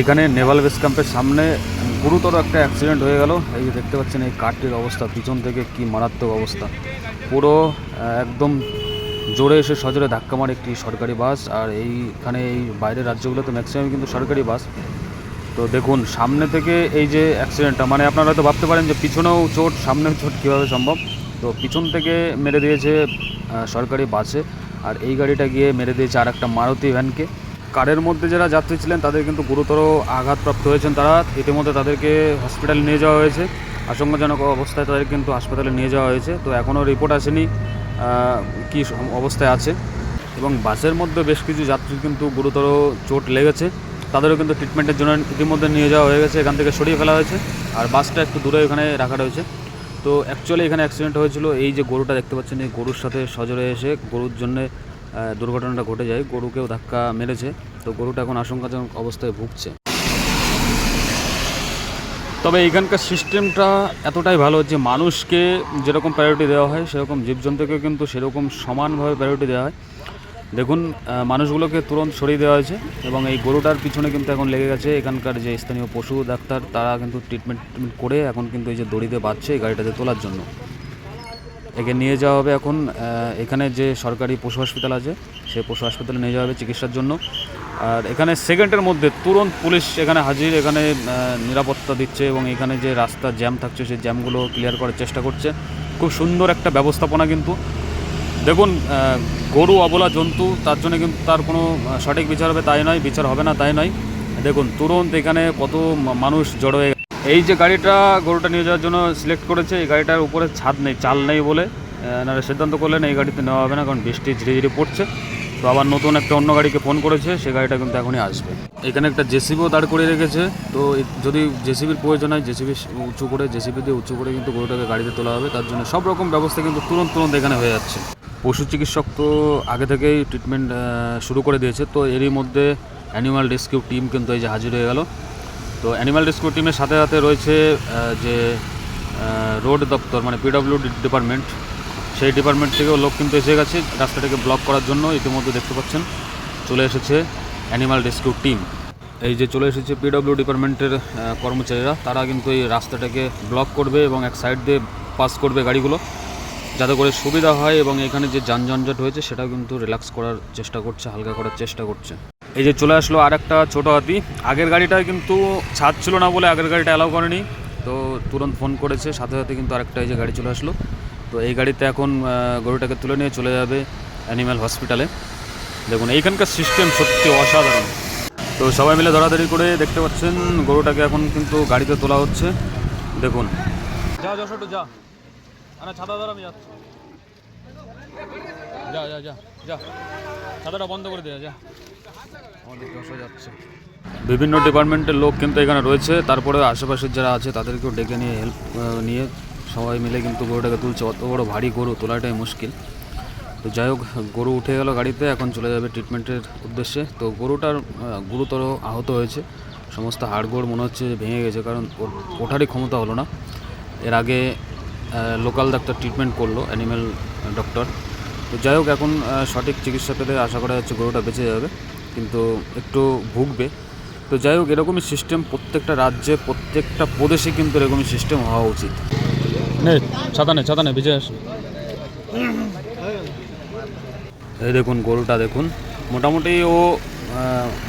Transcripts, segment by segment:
এখানে নেভাল বেস ক্যাম্পের সামনে গুরুতর একটা অ্যাক্সিডেন্ট হয়ে গেল। এই যে দেখতে পাচ্ছেন এই কারটির অবস্থা, পিছন থেকে কি মারাত্মক অবস্থা। পুরো একদম জোরে এসে সজোরে ধাক্কা মারে একটি সরকারি বাস, আর এইখানে এই বাইরের রাজ্যগুলোতে ম্যাক্সিমাম কিন্তু সরকারি বাস। তো দেখুন, সামনে থেকে এই যে অ্যাক্সিডেন্টটা মানে আপনারা হয়তো ভাবতে পারেন যে পিছনেও চোট, সামনেও চোট কীভাবে সম্ভব? তো পিছন থেকে মেরে দিয়েছে সরকারি বাসে, আর এই গাড়িটা গিয়ে মেরে দিয়েছে আর একটা মারুতি ভ্যানকে। কারের মধ্যে যারা যাত্রী ছিলেন, তাদের কিন্তু গুরুতর আঘাতপ্রাপ্ত হয়েছেন তারা। ইতিমধ্যে তাদেরকে হসপিটালে নিয়ে যাওয়া হয়েছে। আশঙ্কাজনক অবস্থায় তাদের কিন্তু হাসপাতালে নিয়ে যাওয়া হয়েছে। তো এখনও রিপোর্ট আসেনি কি অবস্থায় আছে। এবং বাসের মধ্যে বেশ কিছু যাত্রীর কিন্তু গুরুতর চোট লেগেছে। তাদেরও কিন্তু ট্রিটমেন্টের জন্য ইতিমধ্যে নিয়ে যাওয়া হয়ে গেছে, এখান থেকে সরিয়ে ফেলা হয়েছে। আর বাসটা একটু দূরে এখানে রাখা রয়েছে। তো অ্যাকচুয়ালি এখানে অ্যাক্সিডেন্ট হয়েছিল। এই যে গরুটা দেখতে পাচ্ছেন, এই গরুর সাথে সজরে এসে গরুর জন্য দুর্ঘটনাটা ঘটে যায়, গরুকেও ধাক্কা মেরেছে। তো গরুটা এখন আশঙ্কাজনক অবস্থায় ভুগছে। তবে এখানকার সিস্টেমটা এতটাই ভালো যে মানুষকে যেরকম প্রায়োরিটি দেওয়া হয়, সেরকম জীবজন্তুকেও কিন্তু সেরকম সমানভাবে প্রায়োরিটি দেওয়া হয়। দেখুন মানুষগুলোকে তুরন্ত সরিয়ে দেওয়া হয়েছে এবং এই গরুটার পিছনে কিন্তু এখন লেগে গেছে এখানকার যে স্থানীয় পশু ডাক্তার, তারা কিন্তু ট্রিটমেন্ট করে এখন কিন্তু এই যে দড়িতে বাঁধছে এই গাড়িটাতে তোলার জন্য। একে নিয়ে যাওয়া হবে এখন এখানে যে সরকারি পশু হাসপাতাল আছে, সেই পশু হাসপাতালে নিয়ে যাওয়া হবে চিকিৎসার জন্য। আর এখানে সেকেন্ডের মধ্যে তুরন্ত পুলিশ এখানে হাজির, এখানে নিরাপত্তা দিচ্ছে এবং এখানে যে রাস্তা জ্যাম থাকছে, সেই জ্যামগুলো ক্লিয়ার করার চেষ্টা করছে। খুব সুন্দর একটা ব্যবস্থাপনা কিন্তু। দেখুন গরু, অবলা, জন্তু, তার জন্য কিন্তু তার কোনো সঠিক বিচার হবে তাই নয়, বিচার হবে না তাই নয়। দেখুন, তুরন্ত এখানে কত মানুষ জড়ো হয়ে। এই যে গাড়িটা গরুটা নিয়ে যাওয়ার জন্য সিলেক্ট করেছে, এই গাড়িটার উপরে ছাদ নেই, চাল নেই বলে। এনারা সিদ্ধান্ত করলেন, এই গাড়িতে নেওয়া হবে না, কারণ বৃষ্টি ধীরে ধীরে পড়ছে। তো আবার নতুন একটা অন্য গাড়িকে ফোন করেছে সেই গাড়িটা কিন্তু এখনই আসবে। এখানে একটা জেসিবিও দাঁড় করিয়ে রেখেছে, তো যদি জেসিবির প্রয়োজন হয় জেসিবি উঁচু করে জেসিবি দিয়ে উঁচু করে কিন্তু গরুটাকে গাড়িতে তোলা হবে। তার জন্য সব রকম ব্যবস্থা কিন্তু তুরন্ত তুরন্ত এখানে হয়ে যাচ্ছে। পশু চিকিৎসক তো আগে থেকেই ট্রিটমেন্ট শুরু করে দিয়েছে। তো এরই মধ্যে অ্যানিমাল রেস্কিউ টিম কিন্তু এই যে হাজির হয়ে গেল। তো অ্যানিমাল রেস্কিউ টিমের সাথে সাথে রয়েছে যে রোড দপ্তর মানে পিডব্লিউ ডিপার্টমেন্ট সেই ডিপার্টমেন্ট থেকেও লোক কিন্তু এসে গেছে, রাস্তাটাকে ব্লক করার জন্য ইতিমধ্যে দেখতে পাচ্ছেন, চলে এসেছে অ্যানিমাল রেস্কিউ টিম। এই যে চলে এসেছে পিডব্লিউ ডিপার্টমেন্টের কর্মচারীরা, তারা কিন্তু এই রাস্তাটাকে ব্লক করবে এবং এক সাইড দিয়ে পাস করবে গাড়িগুলো, যাতে করে সুবিধা হয় এবং এখানে যে যানজঞ্জট হয়েছে সেটাও কিন্তু রিল্যাক্স করার চেষ্টা করছে, হালকা করার চেষ্টা করছে। এই যে চলে আসলো আর একটা ছোটো হাতি। আগের গাড়িটায় কিন্তু ছাদ ছিল না বলে আগের গাড়িটা অ্যালাউ করেনি। তো তুরন্ত ফোন করেছে, সাথে সাথে কিন্তু আরেকটা এই যে গাড়ি চলে আসলো। তো এই গাড়িতে এখন গরুটাকে তুলে নিয়ে চলে যাবে অ্যানিম্যাল হসপিটালে দেখুন, এইখানকার সিস্টেম সত্যি অসাধারণ। তো সবাই মিলে ধরাধরি করে দেখতে পাচ্ছেন, গরুটাকে এখন কিন্তু গাড়িতে তোলা হচ্ছে। দেখুন। যা যা, ছোট, যা। আরে ধর আমি যাচ্ছি। যা যা যা যা। বন্ধ করে দেয়া যা। বিভিন্ন ডিপার্টমেন্টের লোক কিন্তু এখানে রয়েছে, তারপরে আশেপাশের যারা আছে তাদেরকেও ডেকে নিয়ে হেল্প নিয়ে সবাই মিলে কিন্তু গরুটাকে তুলছে। অত বড় ভারী গরু, তোলাটাই মুশকিল। তো যাই হোক, গরু উঠে গেল গাড়িতে, এখন চলে যাবে ট্রিটমেন্টের উদ্দেশ্যে। তো গরুটার গুরুতর আহত হয়েছে। সমস্ত হাড়গোড় মনে হচ্ছে ভেঙে গেছে, কারণ ওর, ওঠারই ক্ষমতা হলো না। এর আগে লোকাল ডাক্তার ট্রিটমেন্ট করল অ্যানিম্যাল ডক্টর তো যাই হোক, এখন সঠিক চিকিৎসা পেলে আশা করা যাচ্ছে গরুটা বেঁচে যাবে। কিন্তু একটু ভুগবে। তো যাই হোক এরকমই সিস্টেম প্রত্যেকটা রাজ্যে প্রত্যেকটা প্রদেশে কিন্তু এরকমই সিস্টেম হওয়া উচিত। নে ছাতা নে ছাতা নে ভিজে আসে। এই দেখুন গরুটা দেখুন। মোটামুটি ও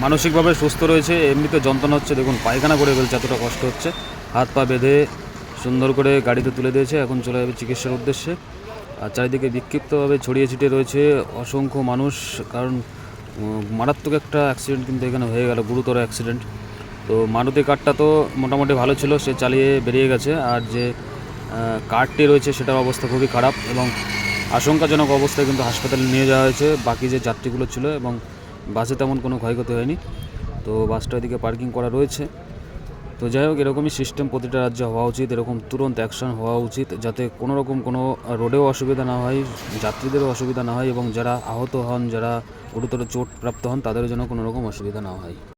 মানসিকভাবে সুস্থ রয়েছে এমনিতে যন্ত্রণা হচ্ছে। দেখুন পায়খানা করে ফেলছে এতটা কষ্ট হচ্ছে। হাত পা বেঁধে সুন্দর করে গাড়িতে তুলে দিয়েছে এখন চলে যাবে চিকিৎসার উদ্দেশ্যে। আর চারিদিকে বিক্ষিপ্তভাবে ছড়িয়ে ছিটিয়ে রয়েছে অসংখ্য মানুষ কারণ মারাত্মক একটা অ্যাক্সিডেন্ট কিন্তু এখানে হয়ে গেল, গুরুতর অ্যাক্সিডেন্ট তো মারুতি কারটা তো মোটামুটি ভালো ছিল, সে চালিয়ে বেরিয়ে গেছে। আর যে কারটি রয়েছে সেটার অবস্থা খুবই খারাপ এবং আশঙ্কাজনক অবস্থায় কিন্তু হাসপাতালে নিয়ে যাওয়া হয়েছে। বাকি যে যাত্রীগুলো ছিল এবং বাসে তেমন কোনো ক্ষয়ক্ষতি হয়নি। তো বাসটা এদিকে পার্কিং করা রয়েছে। তো যাই হোক, এরকমই সিস্টেম প্রতিটা রাজ্যে হওয়া উচিত, এরকম তুরন্ত অ্যাকশন হওয়া উচিত, যাতে কোনো রকম কোনো রোডেও অসুবিধা না হয়, যাত্রীদেরও অসুবিধা না হয় এবং যারা আহত হন, যারা গুরুতর চোটপ্রাপ্ত হন তাদের যেন কোনো রকম অসুবিধা না হয়।